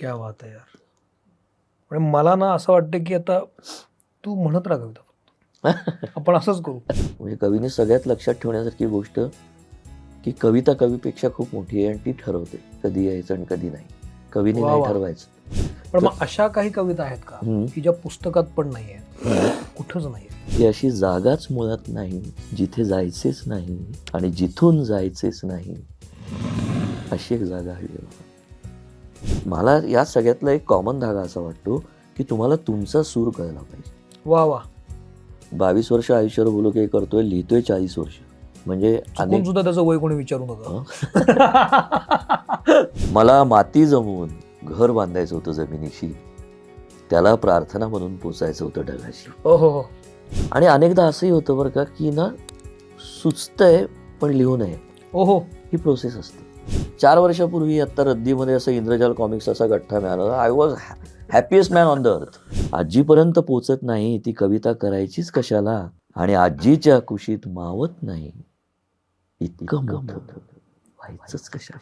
क्या बात आहे यार. पण मला ना असं वाटतं की आता तू म्हणत राहा कविता. आपण असंच करू. म्हणजे कवीने सगळ्यात लक्षात ठेवण्यासारखी गोष्ट की कविता कवीपेक्षा खूप मोठी आहे आणि ती ठरवते. कधी यायचं आणि कधी नाही. कवीने नाही. ठरवायचं. पण मग अशा काही कविता आहेत का. की ज्या पुस्तकात पण नाही आहेत? कुठंच नाही ही अशी जागाच मुळात नाही जिथे जायचेच नाही आणि जिथून जायचेच नाही अशी एक जागा हवी आहे मला. या सगळ्यातला एक कॉमन धागा असा वाटतो की तुम्हाला तुमचा सूर कळला पाहिजे. वा वा. बावीस वर्ष आयुष्यावर बोलू काही करतोय लिहितोय चाळीस वर्ष. म्हणजे चुकून अनेक सुद्धा त्याचं वय कोणी विचारू नका. मला माती जमवून घर बांधायचं होतं जमिनीशी. त्याला प्रार्थना म्हणून पोचायचं होतं ढगाशी. हो हो हो. आणि अनेकदा असंही होतं बरं का की ना सुचतंय पण लिहू नये. ओ हो. ही प्रोसेस असते. चार वर्षापूर्वी आत्ता रद्दीमध्ये असं इंद्रजाल कॉमिक्स असा गठ्ठा मिळाला. I was happiest man on the earth आजीपर्यंत पोचत नाही ती कविता करायचीच कशाला? आणि आजीच्या कुशीत मावत नाही. इतकं व्हायचंच कशा